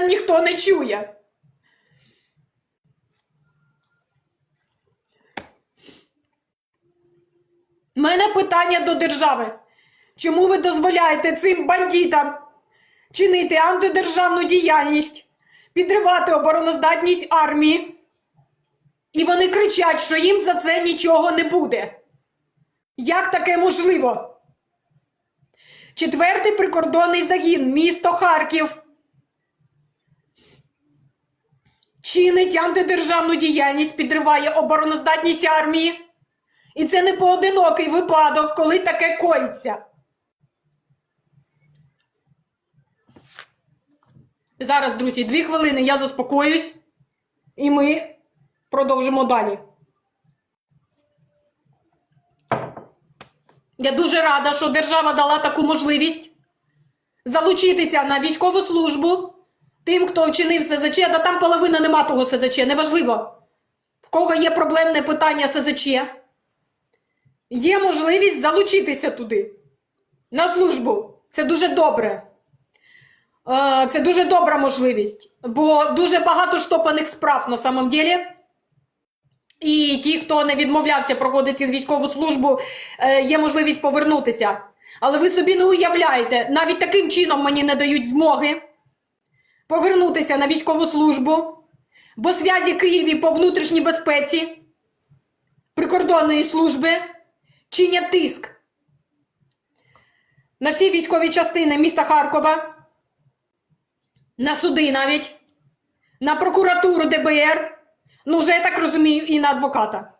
ніхто не чує. У мене питання до держави. Чому ви дозволяєте цим бандитам чинити антидержавну діяльність, підривати обороноздатність армії? І вони кричать, що їм за це нічого не буде. Як таке можливо? Четвертий прикордонний загін, місто Харків. Чинить антидержавну діяльність, підриває обороноздатність армії. І це не поодинокий випадок, коли таке коїться. Зараз, друзі, дві хвилини я заспокоюсь, і ми продовжимо далі. Я дуже рада, що держава дала таку можливість залучитися на військову службу тим, хто вчинив СЗЧ, да там половина нема того СЗЧ, неважливо. В кого є проблемне питання СЗЧ, є можливість залучитися туди на службу. Це дуже добре. Е, Це дуже добра можливість, бо дуже багато штопаних справ на самом деле. І ті, хто не відмовлявся проходити військову службу, е, є можливість повернутися. Але ви собі не уявляєте, навіть таким чином мені не дають змоги повернутися на військову службу, бо зв'язі Києві по внутрішній безпеці прикордонної служби чинять тиск на всі військові частини міста Харкова, на суди навіть, на прокуратуру ДБР. Ну, вже я так розумію, і на адвоката.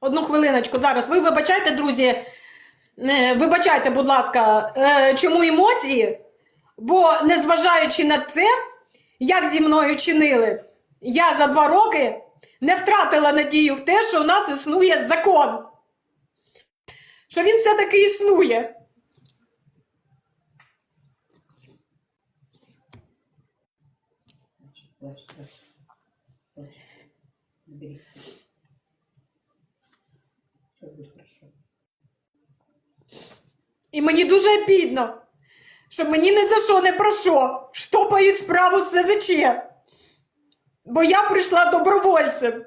Одну хвилиночку зараз. Ви вибачайте, друзі. Вибачайте, будь ласка, е, чому емоції? Бо, незважаючи на це, як зі мною чинили, я за два роки не втратила надію в те, що у нас існує закон. Що він все-таки існує. І мені дуже обідно, що мені не за що не про що штопають справу з СЗЧ. Бо я прийшла добровольцем.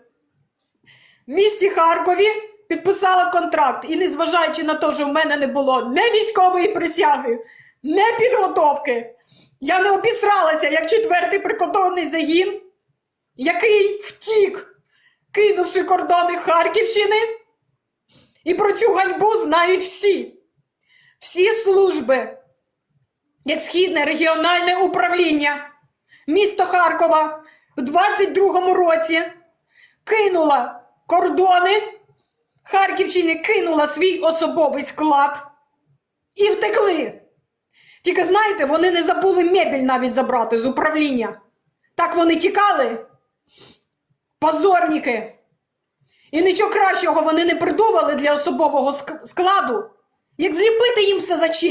В місті Харкові підписала контракт. І незважаючи на те, що в мене не було не військової присяги, не підготовки, я не обісралася як четвертий прикордонний загін, який втік, кинувши кордони Харківщини. І про цю ганьбу знають всі всі служби, як Східне регіональне управління місто Харкова в 22-му році кинула кордони Харківщини, кинула свій особовий склад і втекли. Тільки знаєте, вони не забули мебель навіть забрати з управління. Так вони тікали. Позорніки. І нічого кращого вони не придумали для особового складу, як зліпити їм СЗЧ.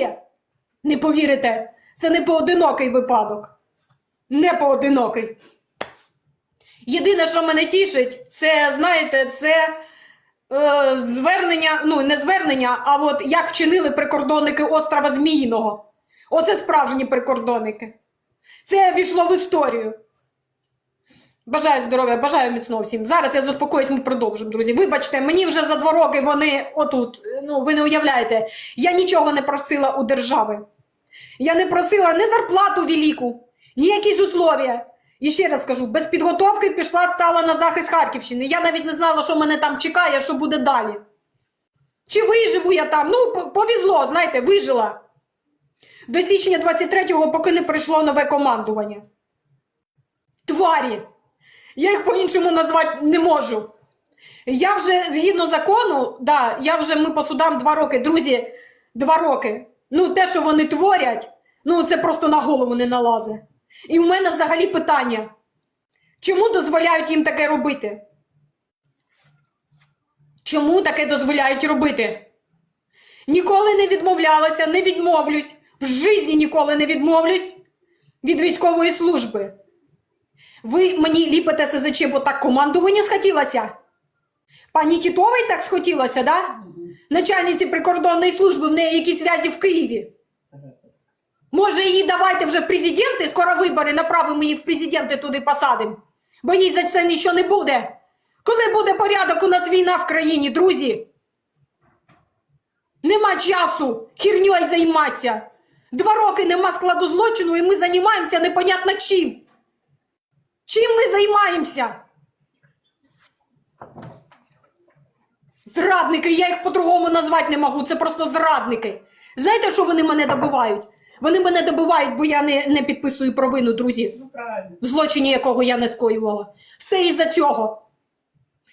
Не повірите, це не поодинокий випадок. Не поодинокий. Єдине, що мене тішить, це, знаєте, це е, звернення, ну, не звернення, а от як вчинили прикордонники острова Зміїного. Оце справжні прикордонники. Це війшло в історію. Бажаю здоров'я, бажаю міцного всім. Зараз я заспокоюсь, ми продовжимо, друзі. Вибачте, мені вже за два роки вони отут. Ну, ви не уявляєте, я нічого не просила у держави. Я не просила ні зарплату велику, ні якісь условия. І ще раз скажу, без підготовки пішла, стала на захист Харківщини. Я навіть не знала, що мене там чекає, що буде далі. Чи виживу я там? Ну, повезло, знаєте, вижила. До січня 23-го, поки не прийшло нове командування. Тварі! Я їх по-іншому назвати не можу. Я вже згідно закону, да, я вже ми по судам два роки, друзі, два роки. Ну, те, що вони творять, ну це просто на голову не налазить. І у мене взагалі питання: чому дозволяють їм таке робити? Чому таке дозволяють робити? Ніколи не відмовлялася, не відмовлюсь. В житті ніколи не відмовлюсь від військової служби. Ви мені ліпите СЗЧ, бо так командування схотілося? Пані Тітовій так схотілося, да? начальниці прикордонної служби, в неї якісь зв'язі в Києві. Може, її давайте вже в президенти, скоро вибори, направимо її в президенти туди посадимо. Бо їй за це нічого не буде. Коли буде порядок, у нас війна в країні, друзі. Нема часу херньою займатися. Два роки нема складу злочину, і ми займаємося непонятно чим. Чим ми займаємося? Зрадники, я їх по-другому назвати не можу. Це просто зрадники. Знаєте, що вони мене добивають? Вони мене добивають, бо я не, не підписую провину, друзі, Ну правильно. в злочині якого я не скоювала. Все із-за цього.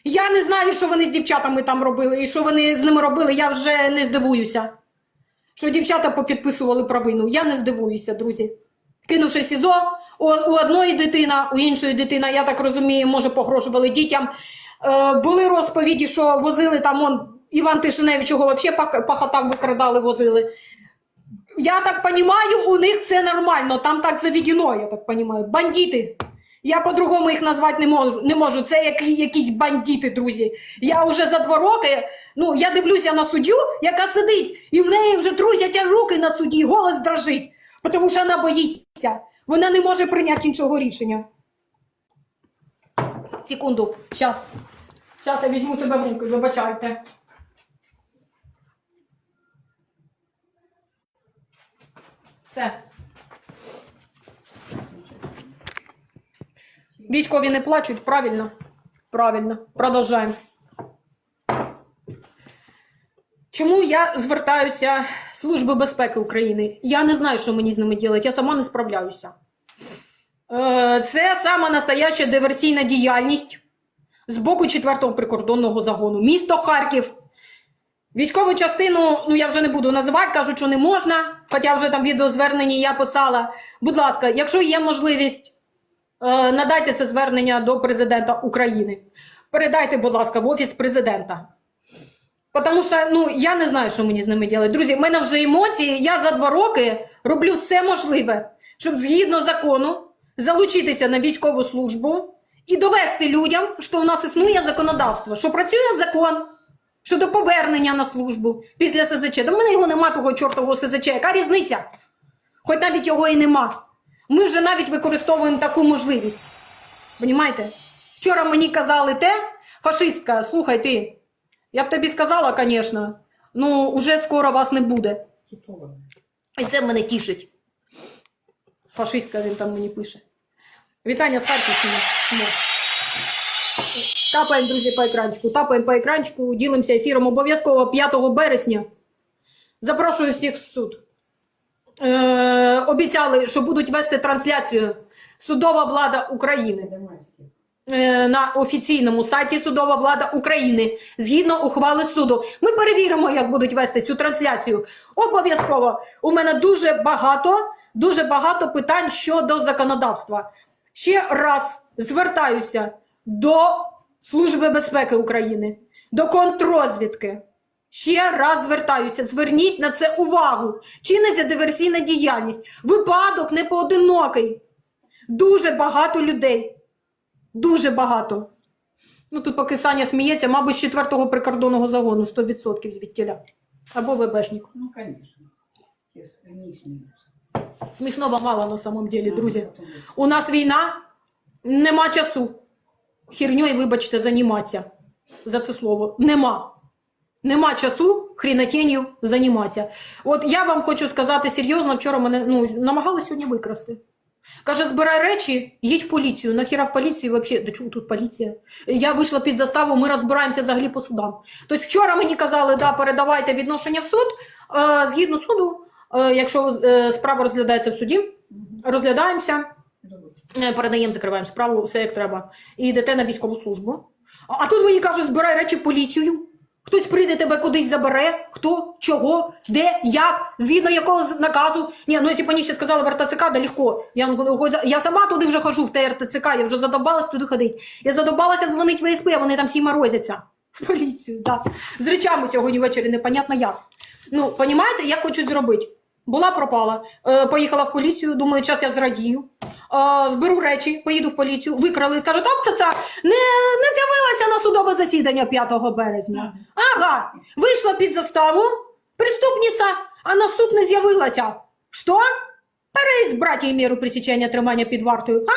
Я не знаю, що вони з дівчатами там робили, і що вони з ними робили, я вже не здивуюся. Що дівчата попідписували провину. Я не здивуюся, друзі. Кинувши СІЗО, у, у одної дитина, у іншої дитина, я так розумію, може, погрожували дітям. Е, були розповіді, що возили там он, Іван Тишиневич, його взагалі пахотам викрадали, возили. Я так розумію, у них це нормально, там так заведено, я так розумію. Бандити. Я по-другому їх назвати не можу. Не можу. Це які, якісь бандити, друзі. Я вже за два роки, ну я дивлюся на суддю, яка сидить, і в неї вже трусять руки на суді, голос дрожить, тому що вона боїться. Вона не може прийняти іншого рішення. Секунду, зараз. Зараз я візьму себе в руки, вибачайте. Все. Військові не плачуть, правильно? Правильно. Продовжаємо. Чому я звертаюся в Служби безпеки України? Я не знаю, що мені з ними робити, я сама не справляюся. Е, Це сама настояща диверсійна діяльність з боку 4-го прикордонного загону. Місто Харків. Військову частину, ну я вже не буду називати, кажуть, що не можна, хоча вже там відеозвернення я писала. Будь ласка, якщо є можливість, е, надайте це звернення до президента України. Передайте, будь ласка, в офіс президента. Тому що ну, я не знаю, що мені з ними робити. Друзі, в мене вже емоції. Я за два роки роблю все можливе, щоб згідно закону залучитися на військову службу і довести людям, що у нас існує законодавство, що працює закон щодо повернення на службу після СЗЧ. До мене його нема того чортового СЗЧ. Яка різниця? Хоч навіть його і нема. Ми вже навіть використовуємо таку можливість. Понімаєте? Вчора мені казали те, фашистка, слухай ти, я б тобі сказала, звісно, ну уже скоро вас не буде. І це мене тішить. Фашистка він там мені пише. Вітання з Харківщини. Тапаємо, друзі, по екранчику. Тапаємо по екранчику, ділимося ефіром обов'язково 5 березня. Запрошую всіх в суд. Е, обіцяли, що будуть вести трансляцію Судова влада України е, на офіційному сайті Судова влада України згідно ухвали суду. Ми перевіримо, як будуть вести цю трансляцію. Обов'язково. У мене дуже багато, дуже багато питань щодо законодавства. Ще раз звертаюся до Служби безпеки України, до контррозвідки. Ще раз звертаюся, зверніть на це увагу. Чиниться диверсійна діяльність. Випадок не поодинокий. Дуже багато людей. Дуже багато. Ну тут поки Саня сміється, мабуть, з 4-го прикордонного загону 100% звідтіля. Або ВБшник. Ну, конечно. Смішного мало на самом деле, друзі. У нас війна, нема часу. Хірньою, вибачте, займатися. За це слово. Нема. Нема часу хрінотенью займатися. От я вам хочу сказати серйозно, вчора мене ну, намагали сьогодні викрасти. Каже, збирай речі, їдь в поліцію. Нахіра в поліцію взагалі, до чого тут поліція? Я вийшла під заставу, ми розбираємося взагалі по судам. Тобто вчора мені казали, да, передавайте відношення в суд. Е, згідно суду, якщо е, справа розглядається в суді, розглядаємося. Е, передаємо, закриваємо справу, все як треба. І йдете на військову службу. А, а тут мені кажуть, збирай речі поліцію. Хтось прийде тебе кудись забере, хто, чого, де, як, згідно якого наказу. Ні, ну якщо б мені ще сказали в РТЦК, да легко. Я, я сама туди вже хожу в те РТЦК, я вже задобалась туди ходити. Я задобалася дзвонити в ВСП, вони там всі морозяться. В поліцію, так. Да. З речами сьогодні ввечері непонятно як. Ну, понімаєте, як хочуть зробити? Була пропала. Е, поїхала в поліцію, думаю, час я зрадію. е, зберу речі, поїду в поліцію, викрали і скажуть, оп, це, це не, не з'явилася на судове засідання 5 березня. Ага, вийшла під заставу, преступниця, а на суд не з'явилася. Що? Переїзд, браті, міру пресечення тримання під вартою. А?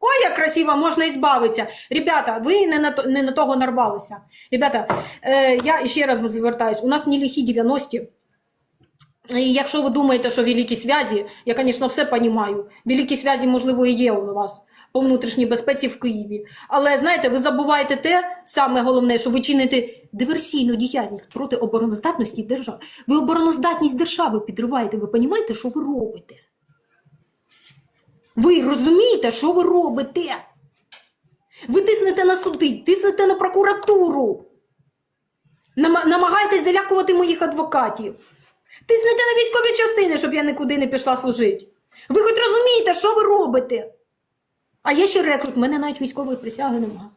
Ой, як красиво, можна і збавитися. Ребята, ви не на, то- не на того нарвалися. Ребята, е, я ще раз звертаюсь, у нас не лихі 90-ті. І якщо ви думаєте, що великі зв'язі, я, звісно, все розумію. Великі зв'язі, можливо, і є у вас по внутрішній безпеці в Києві. Але знаєте, ви забуваєте те саме головне, що ви чините диверсійну діяльність проти обороноздатності держави. Ви обороноздатність держави підриваєте. Ви розумієте, що ви робите? Ви розумієте, що ви робите? Ви тиснете на суди, тиснете на прокуратуру. Нама- намагаєтесь залякувати моїх адвокатів. Тиснете на військові частини, щоб я нікуди не пішла служити. Ви хоч розумієте, що ви робите? А я ще рекрут, в мене навіть військової присяги немає.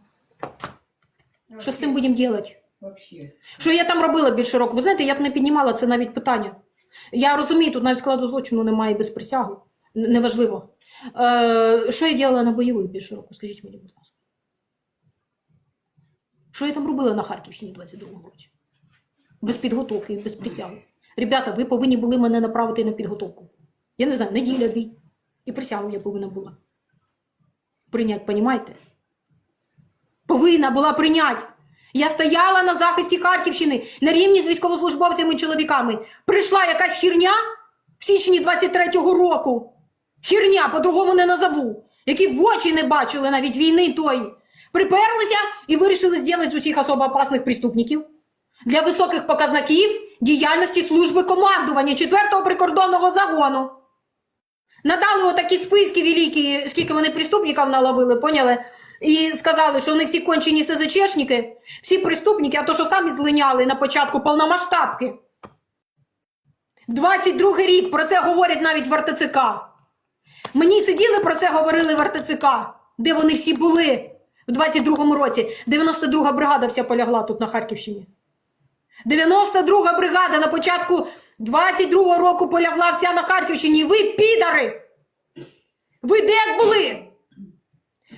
Що з цим будемо робити? Вообще. Що я там робила більше року? Ви знаєте, я б не піднімала це навіть питання. Я розумію, тут навіть складу злочину немає без присяги. Неважливо. Е, що я робила на бойових більше року? Скажіть мені, будь ласка. Що я там робила на Харківщині 22-му році? Без підготовки, без присяги. Ребята, ви повинні були мене направити на підготовку. Я не знаю, неділя дві. І присягу я повинна була. Прийнять, понімаєте? Повинна була прийняти. Я стояла на захисті Харківщини на рівні з військовослужбовцями і чоловіками. Прийшла якась хірня в січні 23-го року. Хірня, по-другому не назову. Які в очі не бачили навіть війни тої. Приперлися і вирішили зробити з усіх особо опасних преступників для високих показників діяльності служби командування 4-го прикордонного загону. Надали отакі списки великі, скільки вони преступників наловили, поняли? І сказали, що вони всі кончені СЗЧшники, всі преступники, а то, що самі злиняли на початку повномасштабки. 22 рік про це говорять навіть в РТЦК. Мені сиділи про це говорили в РТЦК, де вони всі були в 22-му році. 92-га бригада вся полягла тут на Харківщині. 92-га бригада на початку 22-го року полягла вся на Харківщині. Ви підари! Ви де були?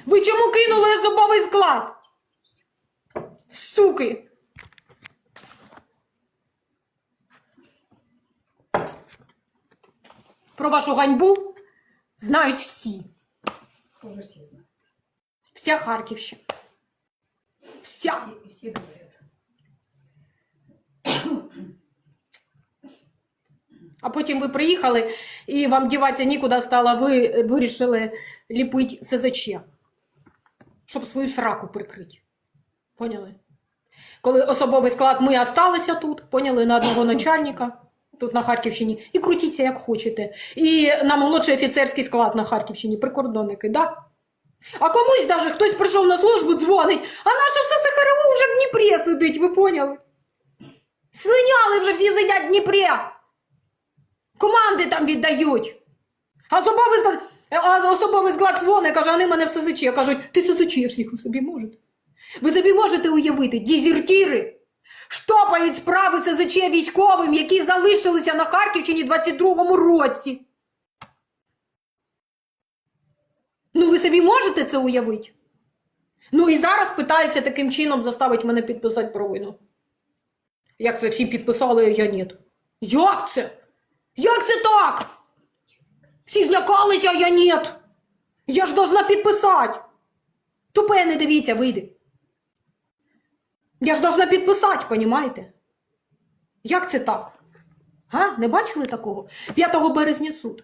Ви чому кинули особовий склад? Суки! Про вашу ганьбу знають всі. Вся Харківщина. Вся. Все, все А потім ви приїхали і вам діватися нікуди стало, ви вирішили ліпити СЗЧ, щоб свою сраку прикрити. Поняли? Коли особовий склад ми осталися тут, поняли, на одного начальника, тут на Харківщині, і крутіться як хочете. І на молодший офіцерський склад на Харківщині, прикордонники, да? А комусь даже хтось прийшов на службу, дзвонить, а наше все СХРУ вже в Дніпрі сидить, ви поняли? Слиняли вже всі сидять в Дніпрі. Команди там віддають. А особовий склад, дзвони, каже, вони мене в СЗЧ. Кажуть, ти СЗЧшник, ви собі можете. Ви собі можете уявити, дезертіри штопають справи СЗЧ військовим, які залишилися на Харківщині в 22-му році. Ну, ви собі можете це уявити? Ну і зараз питаються таким чином заставити мене підписати провину. Як це всі підписали, я ні. Як це? Як це так? Всі злякалися, а я ні. Я ж должна підписати. Тупе не дивіться, вийди. Я ж должна підписати, понімаєте? Як це так? Га? Не бачили такого? 5 березня суд.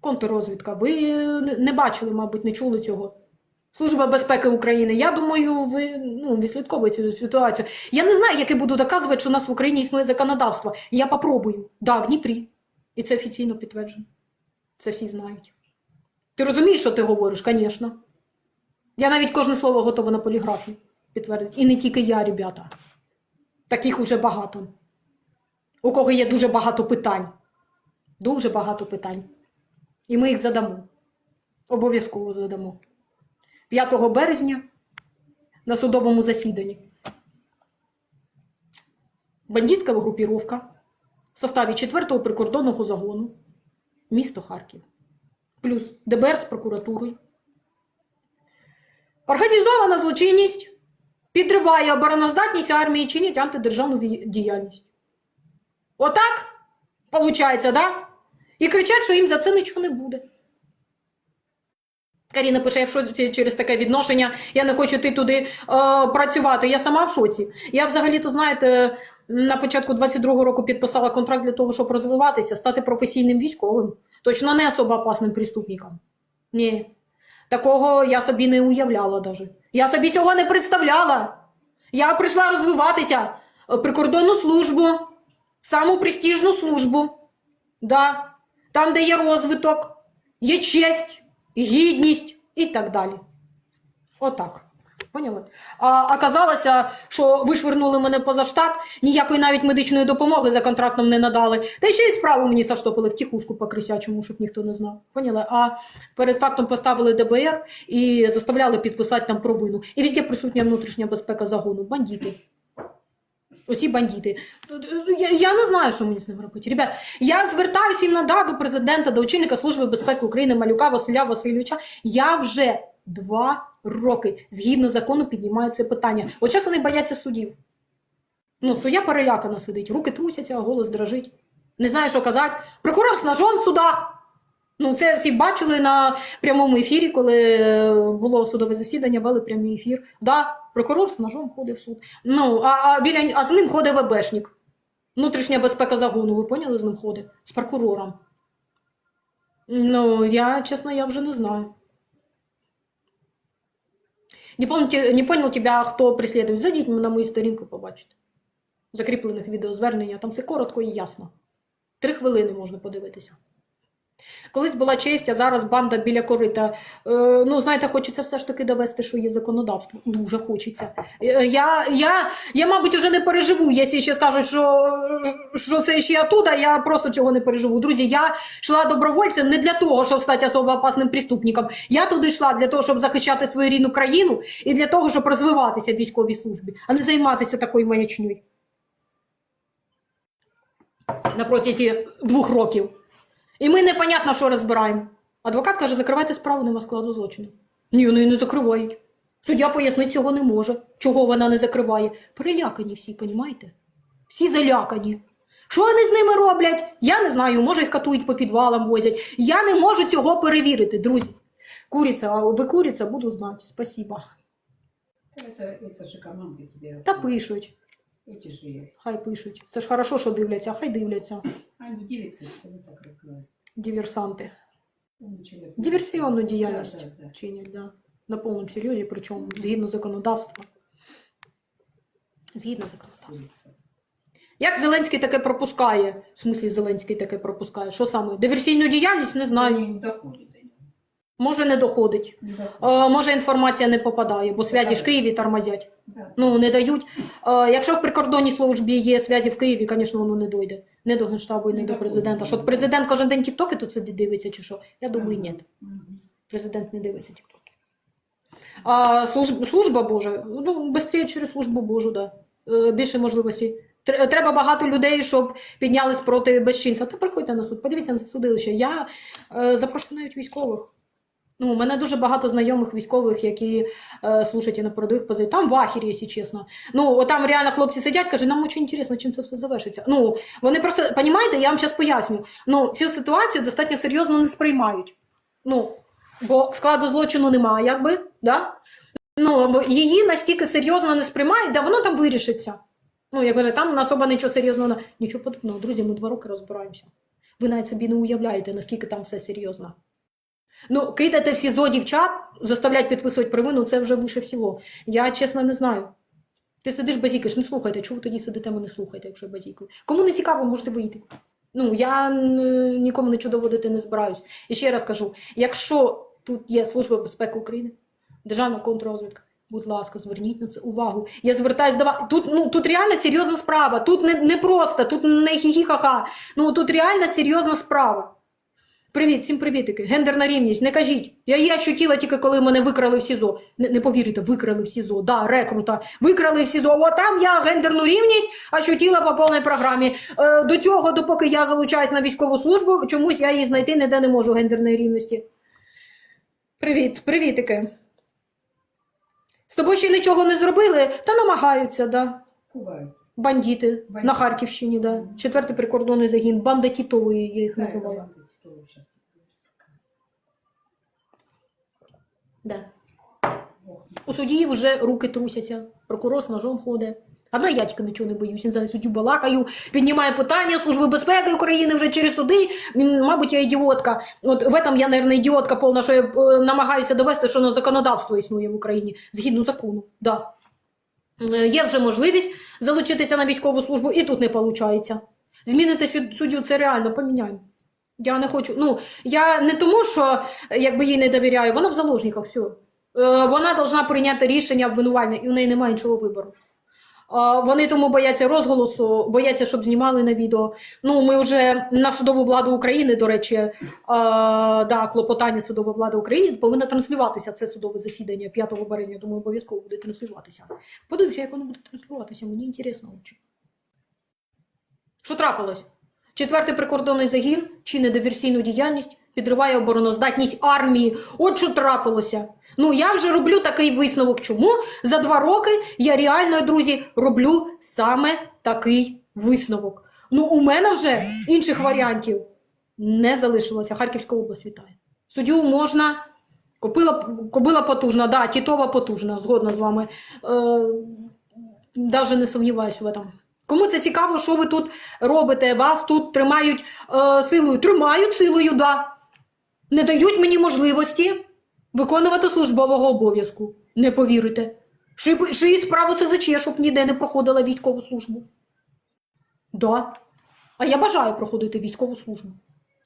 Контррозвідка. Ви не- бачили, мабуть, не чули цього. Служба безпеки України. Я думаю, ви ну, відслідковуєте цю ситуацію. Я не знаю, як я буду доказувати, що у нас в Україні існує законодавство. Я попробую. Да, в Дніпрі. І це офіційно підтверджено. Це всі знають. Ти розумієш, що ти говориш, звісно. Я навіть кожне слово готова на поліграфі підтвердити. І не тільки я, ребята. Таких уже багато. У кого є дуже багато питань. Дуже багато питань. І ми їх задамо. Обов'язково задамо. 5 березня на судовому засіданні. Бандитська групіровка в составі 4-го прикордонного загону місто Харків. плюс ДБР з прокуратурою. Організована злочинність підриває обороноздатність армії і чинять антидержавну діяльність. Отак, виходить, да? І кричать, що їм за це нічого не буде. Каріна пише, я в шоці через таке відношення, я не хочу йти туди е, працювати. Я сама в шоці. Я взагалі-то, знаєте, на початку 22-го року підписала контракт для того, щоб розвиватися, стати професійним військовим. Точно не особо опасним преступником. Ні. Такого я собі не уявляла даже. Я собі цього не представляла. Я прийшла розвиватися прикордонну службу, саму престижну службу. Да. Там, де є розвиток, є честь, гідність і так далі. Отак. Поняли? А оказалося, що вишвернули мене поза штат, ніякої навіть медичної допомоги за контрактом не надали. Та ще й справу мені заштопили в тихушку по крисячому, щоб ніхто не знав. Поняли? А перед фактом поставили ДБР і заставляли підписати там провину. І везде присутня внутрішня безпека загону. Бандити. Оці бандити. Я, я не знаю, що мені з ним робити. Ребят, я звертаюся їм на до президента, до очільника Служби безпеки України Малюка Василя Васильовича. Я вже два роки згідно закону піднімаю це питання. От зараз вони бояться судів. Ну, суддя перелякано сидить, руки трусяться, голос дрожить. Не знає, що казати. Прокурор з ножом в судах. Ну, це всі бачили на прямому ефірі, коли е, було судове засідання, вели прямий ефір. Да, прокурор з ножом ходив в суд. Ну, а, а, біля, а з ним ходить ВБшник. Внутрішня безпека загону, ви поняли, з ним ходить? З прокурором. Ну, я, чесно, я вже не знаю. Не понял, не понял тебя, хто преслідує. Зайдіть на мою сторінку, побачите. Закріплених відеозвернення, там все коротко і ясно. Три хвилини можна подивитися. Колись була честь, а зараз банда біля корита. Е, ну, знаєте, хочеться все ж таки довести, що є законодавство. Дуже хочеться. Е, я, я, я, мабуть, вже не переживу, якщо ще скажуть, що, що це ще оттуда, я просто цього не переживу. Друзі, я йшла добровольцем не для того, щоб стати особо опасним преступником. Я туди йшла для того, щоб захищати свою рідну країну і для того, щоб розвиватися в військовій службі, а не займатися такою маячньою. На протязі двох років. І ми непонятно, що розбираємо. Адвокат каже, закривайте справу, нема складу злочину. Ні, вони не закривають. Суддя пояснити цього не може. Чого вона не закриває? Перелякані всі, понімаєте? Всі залякані. Що вони з ними роблять? Я не знаю, може їх катують по підвалам возять. Я не можу цього перевірити, друзі. Куриця, а ви куриця, буду знати. Спасибо. Это, это же команды тебе. Та пишуть. Эти же, Хай пишуть. Це ж хорошо, що дивляться, хай дивляться. они делятся, это вы так разговариваете. Диверсанти. Умный человек. Диверсионную Да, деятельность да, да. чинять, да. На повному серйозі, причому згідно законодавства. Згідно законодавства. Улица. Як Зеленський таке пропускає? В смислі Зеленський таке пропускає? Що саме? Диверсійну діяльність не знаю. Не доходит до него. Може не доходить. Е, може інформація не попадає, бо зв'язі ж в Києві тормозять. Ну, не дають. Е, якщо в прикордонній службі є зв'язі в Києві, звісно, воно не дойде. Не до Генштабу і не Не до президента. Що президент кожен день тіктоки тут сидить дивиться, чи що? Я думаю, ні. Президент не дивиться тіктоки. А служба, служба Божа, ну, швидше через службу Божу, да. Е, Більше можливостей. Треба багато людей, щоб піднялись проти безчинства. Та приходьте на суд, подивіться на судилище. Я е, запрошую навіть військових. Ну, у мене дуже багато знайомих військових, які е, служать і на передових позиціях. Там в ахері, якщо чесно. Ну, там реально хлопці сидять, кажуть, нам дуже цікаво, чим це все завершиться. Ну, вони просто, розумієте, я вам зараз поясню. Ну, цю ситуацію достатньо серйозно не сприймають. Ну, бо складу злочину немає, якби, да? Ну, бо її настільки серйозно не сприймають, да воно там вирішиться. Ну, як каже, там особо нічого серйозного нічого подобного. Друзі, ми два роки розбираємося. Ви навіть собі не уявляєте, наскільки там все серйозно. Ну, кидати всі зо дівчат, заставлять підписувати провину, це вже вище всього. Я чесно не знаю. Ти сидиш базікаєш, не слухайте. Чого ви тоді сидите, не слухайте, якщо базікаю. Кому не цікаво, можете вийти. Ну, я нікому нічого доводити не збираюсь. І ще раз кажу: якщо тут є Служба безпеки України, Державна контррозвідка, будь ласка, зверніть на це увагу. Я звертаюсь до вас. Тут, ну, тут реально серйозна справа. Тут не, не просто, тут не хі-хі-ха-ха. Ну тут реально серйозна справа. Привіт, всім привітики. Гендерна рівність, не кажіть. Я її ощутила тільки коли мене викрали в СІЗО. Не, не повірите, викрали в СІЗО. Да, рекрута. Викрали в СІЗО. О, там я гендерну рівність ощутила по повній програмі. Е, до цього, допоки я залучаюсь на військову службу, чомусь я її знайти ніде не можу гендерної рівності. Привіт, привітики. З тобою ще нічого не зробили, та намагаються, да. Пугают. Бандити Бандити. на Харківщині, да. Четвертий прикордонний загін, банда Тітової, я їх називаю. У судді вже руки трусяться, прокурор з ножом ходить. Одна я нічого не боюсь. Не знаю, суддю балакаю, піднімаю питання Служби безпеки України вже через суди. Мабуть, я ідіотка. От в этом я, мабуть, ідіотка повна, що я е, намагаюся довести, що на законодавство існує в Україні згідно закону. Да. Е, Є вже можливість залучитися на військову службу, і тут не виходить. Змінити суддю це реально, поміняємо. Я не хочу. Ну, я не тому, що е, якби їй не довіряю, вона в заложниках, все. Е, Вона повинна прийняти рішення обвинувальне, і в неї немає іншого вибору. Вони тому бояться розголосу, бояться, щоб знімали на відео. Ну, ми вже на судову владу України, до речі, да, клопотання судової влади України повинно транслюватися це судове засідання 5 березня. Думаю, обов'язково буде транслюватися. Подивимося, як воно буде транслюватися. Мені інтересно. Що трапилось? Четвертий прикордонний загін чинить диверсійну діяльність, підриває обороноздатність армії. От що трапилося. Ну я вже роблю такий висновок. Чому за два роки я реально, друзі, роблю саме такий висновок. Ну, у мене вже інших варіантів не залишилося. Харківська область вітає. Суддю можна. Купила, кобила потужна, да, Тітова потужна, згодна з вами. Е, не сумніваюся в этом. Кому це цікаво, що ви тут робите? Вас тут тримають е, силою. Тримають силою, да. Не дають мені можливості виконувати службового обов'язку. Не повірите. Шиють справу СЗЧ, щоб ніде не проходила військову службу. Да. А я бажаю проходити військову службу.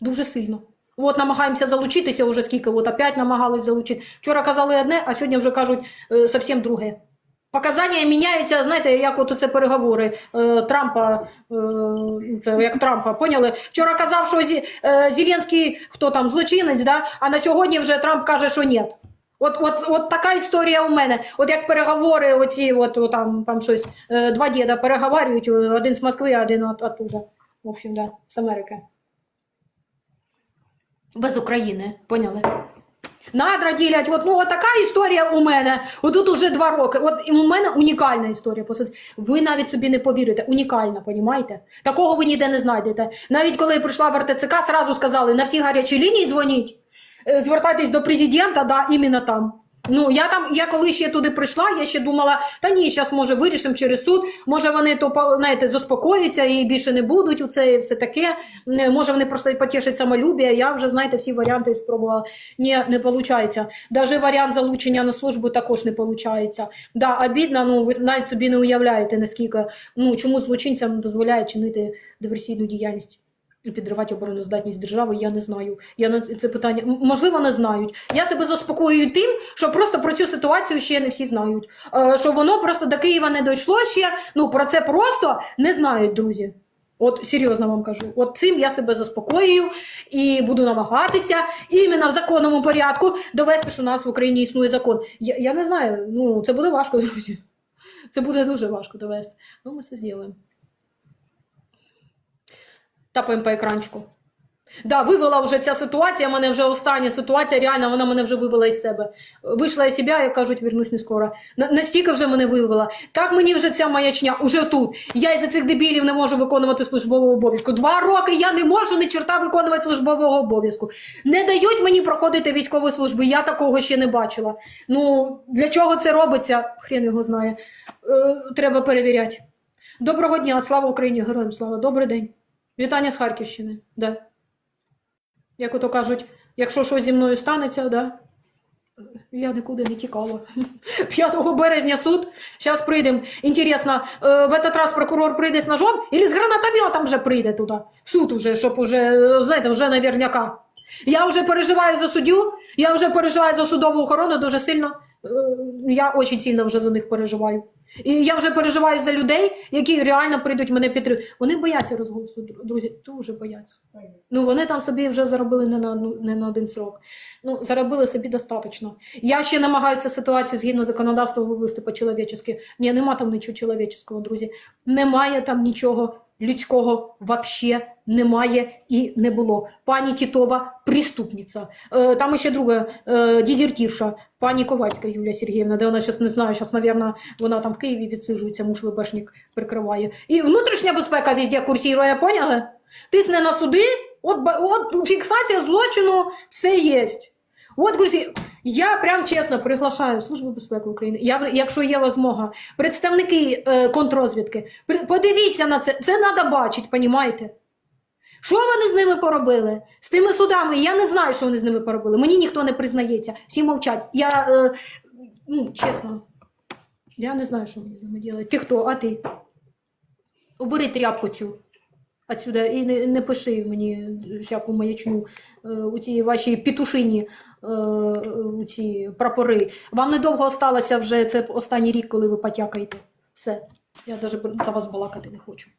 Дуже сильно. От намагаємося залучитися уже скільки, от опять намагались залучити. Вчора казали одне, а сьогодні вже кажуть е, зовсім друге. Показання міняються, знаєте, як от це переговори е, Трампа, е, це як Трампа, поняли? Вчора казав, що Зі, е, Зеленський, хто там, злочинець, да? а на сьогодні вже Трамп каже, що ні. От, от, от така історія у мене. От як переговори, оці, от, там, там щось, е, два діда переговорюють, е, один з Москви, один от, оттуда. В общем, да, з Америки. Без України, поняли? Надра ділять, от, ну, така історія у мене. Отут уже два роки. От і у мене унікальна історія. Ви навіть собі не повірите. Унікальна, понімаєте? Такого ви ніде не знайдете. Навіть коли я прийшла в РТЦК, сразу сказали, на всі гарячі лінії дзвоніть, е, звертайтесь до президента, да, іменно там. Ну, я там, я коли ще туди прийшла, я ще думала, та ні, зараз може вирішимо через суд, може вони то знаєте, заспокояться і більше не будуть у це і все таке. Може вони просто потішать самолюбія. Я вже, знаєте, всі варіанти спробувала. Ні, не виходить. Навіть варіант залучення на службу також не виходить. Да, обідно, ну ви навіть собі не уявляєте, наскільки ну чому злочинцям дозволяє чинити диверсійну діяльність. Підривати обороноздатність держави, я не знаю. Я на це питання можливо не знають. Я себе заспокоюю тим, що просто про цю ситуацію ще не всі знають. Е, що воно просто до Києва не дійшло ще. Ну про це просто не знають, друзі. От серйозно вам кажу, от цим я себе заспокоюю і буду намагатися іменно в законному порядку довести, що у нас в Україні існує закон. Я, я не знаю, ну це буде важко, друзі. Це буде дуже важко довести. Ну, ми це зробимо. Тапаємо по екранчику. Да, вивела вже ця ситуація, мене вже остання ситуація, реально вона мене вже вивела із себе. Вийшла із себе, як кажуть, вернусь не скоро. Настільки вже мене вивела. Так мені вже ця маячня, уже тут. Я із-за цих дебілів не можу виконувати службового обов'язку. Два роки я не можу ні черта виконувати службового обов'язку. Не дають мені проходити військову службу, я такого ще не бачила. Ну, для чого це робиться? Хрен його знає. Е, треба перевіряти. Доброго дня, слава Україні, героям слава. Добрий день. Вітання з Харківщини. Да. Як ото кажуть, якщо щось зі мною станеться, да? я нікуди не тікала. 5 березня суд. Зараз прийдемо. Інтересно, е, в этот раз прокурор прийде з ножом или з гранатометом вже прийде туди? В суд уже, щоб уже, е, знаєте, вже наверняка. Я вже переживаю за суддю, я вже переживаю за судову охорону дуже сильно. Е, Я дуже сильно вже за них переживаю. І я вже переживаю за людей, які реально прийдуть мене підтримати. Вони бояться розголосу, друзі, дуже бояться. Ну, вони там собі вже заробили не на, одну- не на один срок. Ну, заробили собі достатньо. Я ще намагаюся ситуацію згідно законодавства вивести по-чоловічески. Ні, нема там нічого чоловіческого, друзі. Немає там нічого людського вообще немає і не було. Пані Тітова преступниця. Е, там ще друга е, дезертірша, пані Ковальська Юлія Сергіївна, де вона зараз не знаю, зараз, мабуть, вона там в Києві відсиджується, муж ВБшник прикриває. І внутрішня безпека везде курсірує, поняли? Тисне на суди, от, от фіксація злочину, все є. От, друзі, я прям чесно приглашаю Службу безпеки України. Я, якщо є змога, представники е, контррозвідки, при- подивіться на це. Це треба бачити, понімаєте? Що вони з ними поробили? З тими судами я не знаю, що вони з ними поробили. Мені ніхто не признається. Всі мовчать. Я, е, ну, чесно, я не знаю, що мені з ними робити. Ти хто, а ти? Убери тряпку цю отсюда і не, не пиши мені всяку маячню е, у ці ваші пітушині, е, у ці прапори. Вам недовго осталося вже це останній рік, коли ви потякаєте. Все. Я навіть за вас балакати не хочу.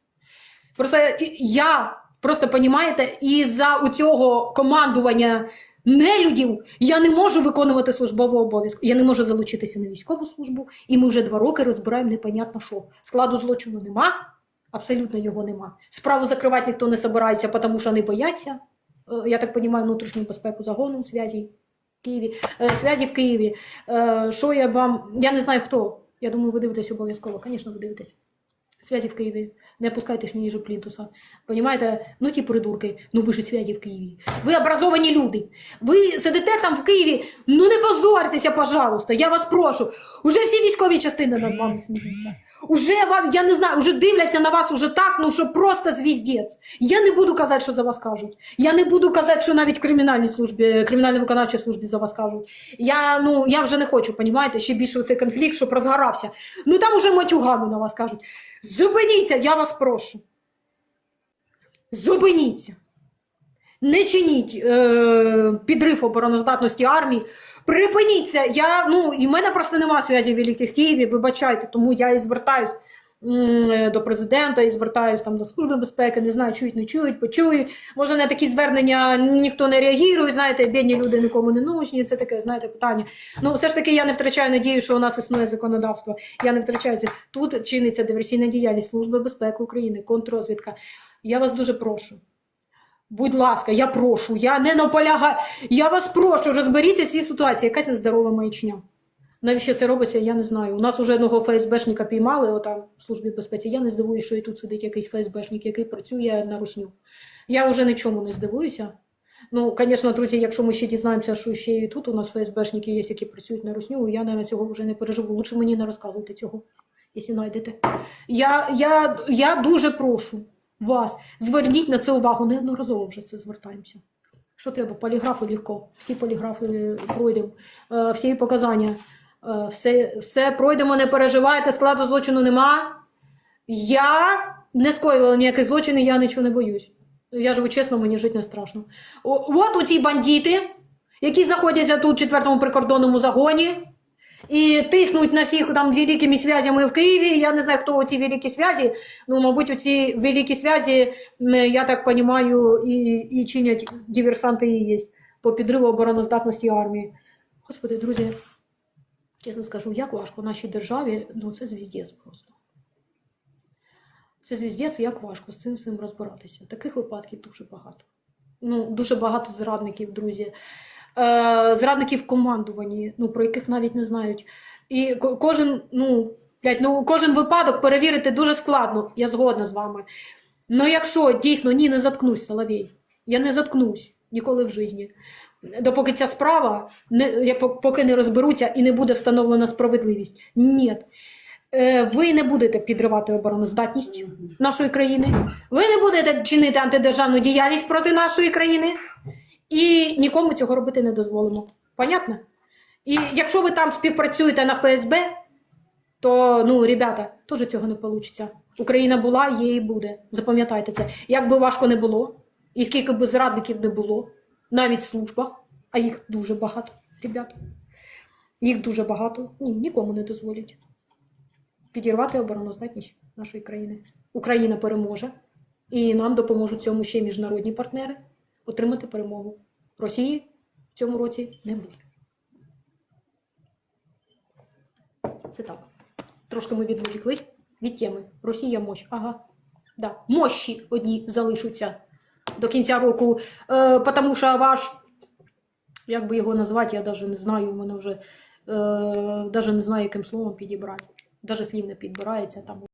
Просто я просто понімаєте, і за цього командування нелюдів я не можу виконувати службову обов'язку. Я не можу залучитися на військову службу, і ми вже два роки розбираємо непонятно що. Складу злочину нема, абсолютно його нема. Справу закривати ніхто не збирається, тому що вони бояться. Е, Я так розумію, внутрішню безпеку загону, зв'язі в Києві, е, зв'язі в Києві. Е, Що я вам. Я не знаю хто. Я думаю, ви дивитесь обов'язково. Звісно, ви дивитесь. Связі в Києві. Не опускайтесь ниже плінтуса. Понімаєте? Ну ті придурки, ну ви ж связі в Києві. Ви образовані люди. Ви сидите там в Києві. Ну не позорьтеся, пожалуйста. Я вас прошу. Уже всі військові частини над вами сміються. Уже вас, я не знаю, уже дивляться на вас уже так, ну що просто звіздець. Я не буду казати, що за вас кажуть. Я не буду казати, що навіть в кримінальній службі, кримінально-виконавчій службі за вас кажуть. Я, ну, я вже не хочу, понімаєте, ще більше цей конфлікт, щоб розгорався. Ну там уже матюгами на вас кажуть. Зупиніться, я вас прошу. Зупиніться. Не чиніть е, підрив обороноздатності армії. Припиніться. Я, ну, і в мене просто нема зв'язів в Великих Києві, вибачайте, тому я і звертаюсь до президента, і звертаюсь там до Служби безпеки, не знаю, чують, не чують, почують. Може, на такі звернення ніхто не реагує, знаєте, бідні люди нікому не нужні, це таке, знаєте, питання. Ну, все ж таки, я не втрачаю надію, що у нас існує законодавство. Я не втрачаю це. Тут чиниться диверсійна діяльність Служби безпеки України, контррозвідка. Я вас дуже прошу. Будь ласка, я прошу, я не наполягаю. Я вас прошу, розберіться з цією ситуацією. Якась нездорова маячня. Навіщо це робиться, я не знаю. У нас уже одного ФСБшника піймали отам в службі безпеці. Я не здивуюся, що і тут сидить якийсь ФСБшник, який працює на русню. Я вже нічому не здивуюся. Ну, звісно, друзі, якщо ми ще дізнаємося, що ще і тут у нас ФСБшники є, які працюють на русню, я на цього вже не переживу. Лучше мені не розказуйте цього, якщо знайдете. Я, я, я дуже прошу вас, зверніть на це увагу. Неодноразово вже це звертаємося. Що треба? Поліграфи легко. Всі поліграфи пройдемо, Е, всі показання. Е, Все, все пройдемо, не переживайте, складу злочину нема. Я не скоювала ніяких злочинів, я нічого не боюсь. Я живу чесно, мені жити не страшно. О, от у ці бандити, які знаходяться тут в четвертому прикордонному загоні, і тиснуть на всіх там великими зв'язями в Києві. Я не знаю, хто ці великі зв'язі. Ну, мабуть, ці великі зв'язі, я так розумію, і, і чинять диверсанти і є по підриву обороноздатності армії. Господи, друзі, чесно скажу, як важко в нашій державі, ну це звіздець просто. Це звіздець, як важко з цим всім розбиратися. Таких випадків дуже багато. Ну, дуже багато зрадників, друзі. Е, зрадників командуванні, ну, про яких навіть не знають. І кожен, ну, блядь, ну, кожен випадок перевірити дуже складно, я згодна з вами. Ну, якщо дійсно ні, не заткнусь, Соловій. Я не заткнусь ніколи в житті. Допоки ця справа не, поки не розберуться і не буде встановлена справедливість. Ні. Е, ви не будете підривати обороноздатність нашої країни. Ви не будете чинити антидержавну діяльність проти нашої країни. І нікому цього робити не дозволимо. Понятно? І якщо ви там співпрацюєте на ФСБ, то, ну, ребята, теж цього не вийде. Україна була, є і буде. Запам'ятайте це. Як би важко не було, і скільки б зрадників не було, навіть службах, а їх дуже багато, ребята. Їх дуже багато. Ні, нікому не дозволять. підірвати обороноздатність нашої країни. Україна переможе, і нам допоможуть цьому ще міжнародні партнери отримати перемогу. Росії в цьому році не буде. Це так. Трошки ми відволіклись від теми. Росія мощ. Ага. Да. Мощі одні залишаться до кінця року. Е, тому що ваш, як би його назвати, я навіть не знаю, у мене вже е, навіть не знаю, яким словом підібрати. Навіть слів не підбирається там.